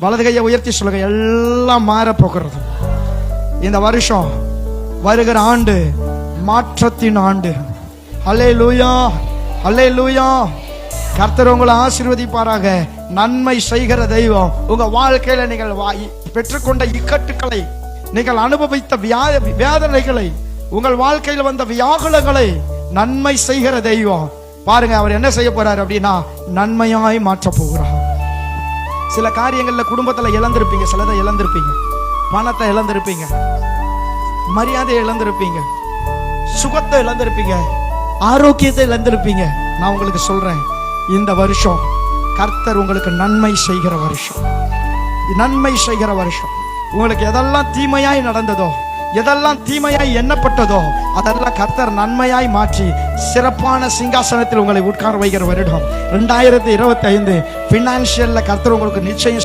வலது கையை உயர்த்தி சொல்லுங்க எல்லாம் மாற போகிறது. இந்த வருஷம் வருகிற ஆண்டு மாற்றத்தின் ஆண்டு. அலே லூயா அலே லூயா கர்த்தர் உங்களை ஆசீர்வதிப்பாராக. நன்மை செய்கிற தெய்வம். உங்க வாழ்க்கையில நீங்கள் வா- பெற்றுக்கொண்ட இக்கட்டுக்களை நீங்கள் அனுபவித்த வேதனைகளை உங்கள் வாழ்க்கையில் வந்த வியாகுலங்களை நன்மை செய்கிற தெய்வம். பாருங்க அவர் என்ன செய்ய போறாரு அப்படின்னா நன்மையாய் மாற்ற போகிறார். சில காரியங்களில் குடும்பத்துல இழந்திருப்பீங்க சிலதை இழந்திருப்பீங்க பணத்தை இழந்திருப்பீங்க மரியாதையை இழந்திருப்பீங்க சுகத்தை இழந்திருப்பீங்க ஆரோக்கியத்தை இழந்திருப்பீங்க. நான் உங்களுக்கு சொல்றேன் இந்த வருஷம் கர்த்தர் உங்களுக்கு நன்மை செய்கிற வருஷம். நன்மை செய்கிற வருஷம். உங்களுக்கு எதெல்லாம் தீமையாய் நடந்ததோ எதெல்லாம் தீமையாய் எண்ணப்பட்டதோ அதெல்லாம் கர்த்தர் நன்மையாய் மாற்றி சிறப்பான சிங்காசனத்தில் உங்களை உட்கார வைக்கிற வருடம். ரெண்டாயிரத்தி இருபத்தி ஐந்து பினான்சியல்ல கர்த்தர் உங்களுக்கு நிச்சயம்